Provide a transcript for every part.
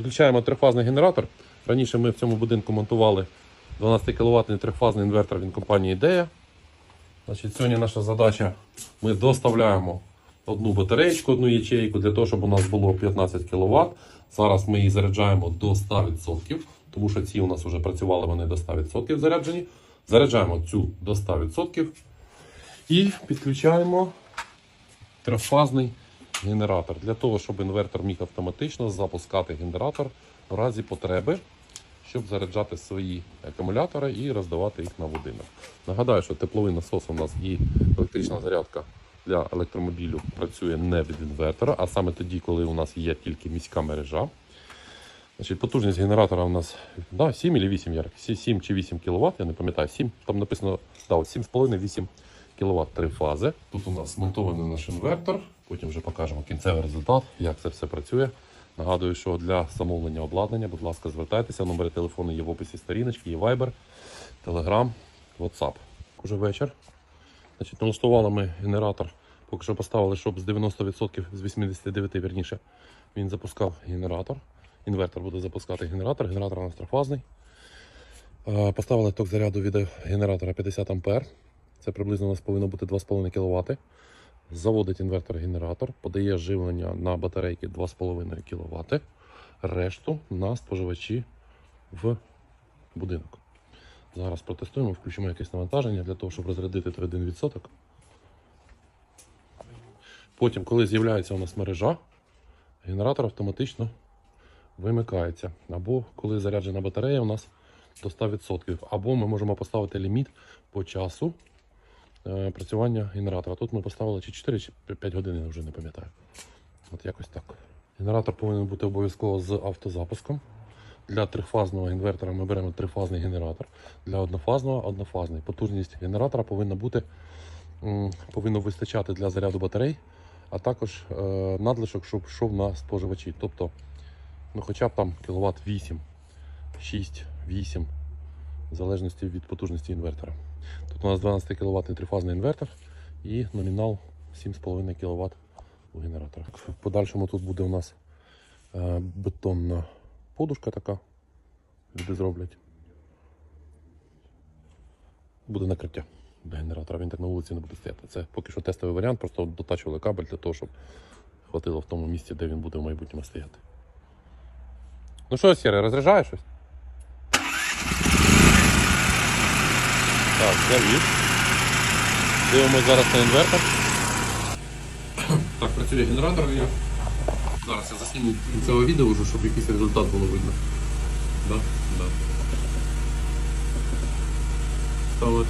Підключаємо трифазний генератор. Раніше ми в цьому будинку монтували 12 кВт трифазний інвертор від компанії Ідея. Значить, сьогодні наша задача: ми доставляємо одну батареєчку, одну ячейку для того, щоб у нас було 15 кВт. Зараз ми її заряджаємо до 100%, тому що ці у нас вже працювали вони до 100% заряджені. Заряджаємо цю до 100% і підключаємо трифазний генератор для того, щоб інвертор міг автоматично запускати генератор в разі потреби, щоб заряджати свої акумулятори і роздавати їх на будинок. Нагадаю, що тепловий насос у нас і електрична зарядка для електромобілю працює не від інвертора, а саме тоді, коли у нас є тільки міська мережа. Значить, потужність генератора у нас да, 7 чи 8 ярк, 7 чи 8 кВт, я не пам'ятаю, 7, там написано да, 7,5-8 кВт три фази. Тут у нас змонтований наш інвертор, потім вже покажемо кінцевий результат, як це все працює. Нагадую, що для замовлення обладнання, будь ласка, звертайтеся. Номери телефону є в описі сторіночки, є Viber, Telegram, WhatsApp. Уже вечір. Значить, налаштували ми генератор. Поки що поставили, щоб з 90% з 89 вірніше, він запускав генератор. Інвертор буде запускати генератор. Генератор у нас трифазний. Е, Поставили ток заряду від генератора 50 А. Це приблизно у нас повинно бути 2,5 кВт. Заводить інвертор генератор, подає живлення на батарейки 2,5 кВт. Решту на споживачі в будинок. Зараз протестуємо, включимо якесь навантаження для того, щоб розрядити той 1%. Потім, коли з'являється у нас мережа, генератор автоматично вимикається. Або коли заряджена батарея у нас до 100%. Або ми можемо поставити ліміт по часу працювання генератора. Тут ми поставили чи 4, чи 5 годин, я вже не пам'ятаю. От якось так. Генератор повинен бути обов'язково з автозапуском. Для трифазного інвертора ми беремо трифазний генератор. Для однофазного однофазний. Потужність генератора повинна бути повинно вистачати для заряду батарей, а також е, надлишок, щоб йшов на споживачі. Тобто, ну, хоча б там кіловат 8, 6, 8, в залежності від потужності інвертора. Тут у нас 12 кВт трифазний інвертор і номінал 7,5 кВт у генератора. В подальшому тут буде у нас е, бетонна подушка така. Люди зроблять. Буде накриття до генератора. Він так на вулиці не буде стояти. Це поки що тестовий варіант, просто дотачували кабель для того, щоб хватило в тому місці, де він буде в майбутньому стояти. Ну що, Сєре, розряджаєш щось? Так, завів. Дивимось зараз на інвертор. Так, працює генератор. Я... Зараз я засніму цього відео, вже, щоб якийсь результат було видно. Да? Да. Ставимо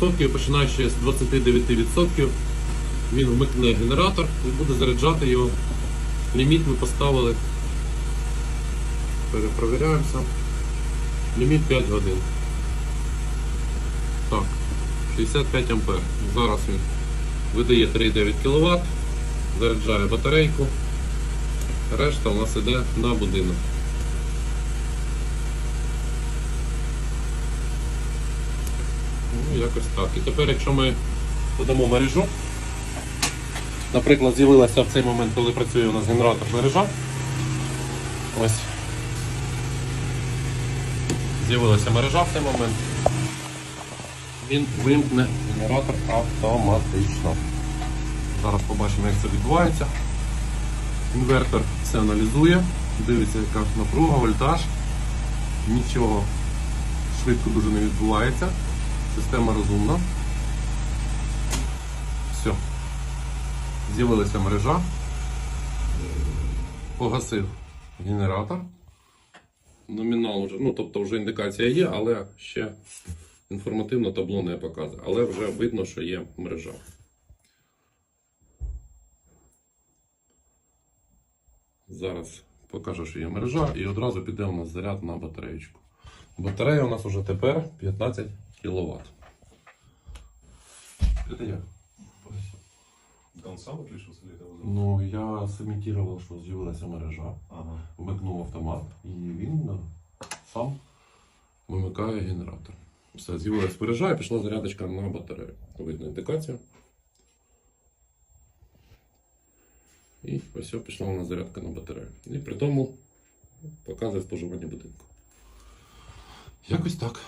30%, починаючи з 29%, він вмикне генератор і буде заряджати його. Ліміт ми поставили. Перепровіряємося. Ліміт 5 годин. Так, 65 ампер. Зараз він видає 3,9 кВт, заряджає батарейку. Решта у нас іде на будинок. Ну, якось так. І тепер, якщо ми додамо мережу, наприклад, з'явилася в цей момент, коли працює у нас генератор мережа. Ось. З'явилася мережа в цей момент. Він вимкне генератор автоматично. Зараз побачимо, як це відбувається. Інвертор все аналізує, дивиться, яка напруга, вольтаж. Нічого швидко дуже не відбувається. Система розумна. Все. З'явилася мережа. Погасив генератор. Номінал вже, ну тобто вже індикація є, але ще інформативно табло не показує. Але вже видно, що є мережа. Зараз покажу, що є мережа, і одразу піде у нас заряд на батареєчку. Батарея у нас вже тепер 15 кВт. Это я. Он сам выключился или это его зовут? Ну, я сымитировал, що з'явилася мережа, Ага. вмикнув автомат, і він е, сам вимикає генератор. Все, з'явилася мережа і пішла зарядочка на батарею. Видно індикацію. І ось пішла нас зарядка на батарею. І при тому показує споживання будинку. Якось так.